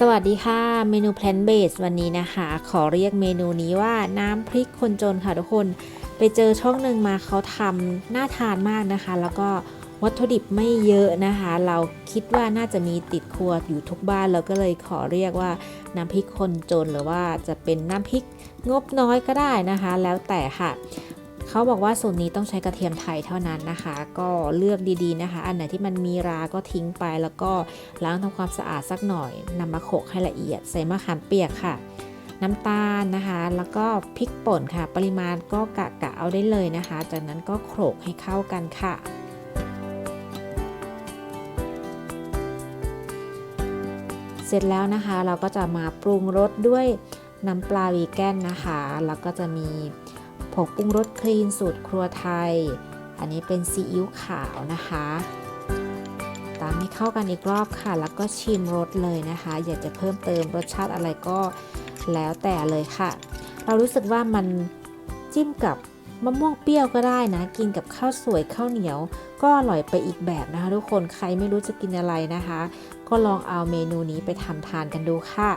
สวัสดีค่ะ เมนู plant based วันนี้นะคะ ขอเรียกเมนูนี้ว่าน้ำพริกคนจนค่ะทุกคน ไปเจอช่องหนึ่งมาเขาทำน่าทานมากนะคะ แล้วก็วัตถุดิบไม่เยอะนะคะ เราคิดว่าน่าจะมีติดครัวอยู่ทุกบ้านเราก็เลยขอเรียกว่าน้ำพริกคนจนหรือว่าจะเป็นน้ำพริกงบน้อยก็ได้นะคะ แล้วแต่ค่ะ เขาบอกว่าสูตรนี้ต้องใช้กระเทียมไทยเท่านั้นนะคะ ก็เลือกดีๆนะคะ อันไหนที่มันมีราก็ทิ้งไป แล้วก็ล้างทำความสะอาดสักหน่อยนำมาโขลกให้ละเอียด ใส่มะขามเปียกค่ะ น้ำตาลนะคะ แล้วก็พริกป่นค่ะ ปริมาณก็กะกะเอาได้เลยนะคะ จากนั้นก็โขลกให้เข้ากันค่ะเสร็จแล้วนะคะเราก็จะมาปรุงรสด้วยน้ำปลาวีแกนนะคะ แล้วก็จะมี ผงปรุงรสคลีนสูตรครัวไทย อันนี้เป็นซีอิ๊วขาวนะคะ ตามให้เข้ากันอีกรอบค่ะ แล้วก็ชิมรสเลยนะคะ อยากจะเพิ่มเติมรสชาติอะไรก็แล้วแต่เลยค่ะ เรารู้สึกว่ามันจิ้มกับมะม่วงเปรี้ยวก็ได้นะ กินกับข้าวสวยข้าวเหนียว ก็อร่อยไปอีกแบบนะคะ ทุกคนใครไม่รู้จะกินอะไรนะคะ ก็ลองเอาเมนูนี้ไปทำทานกันดูค่ะ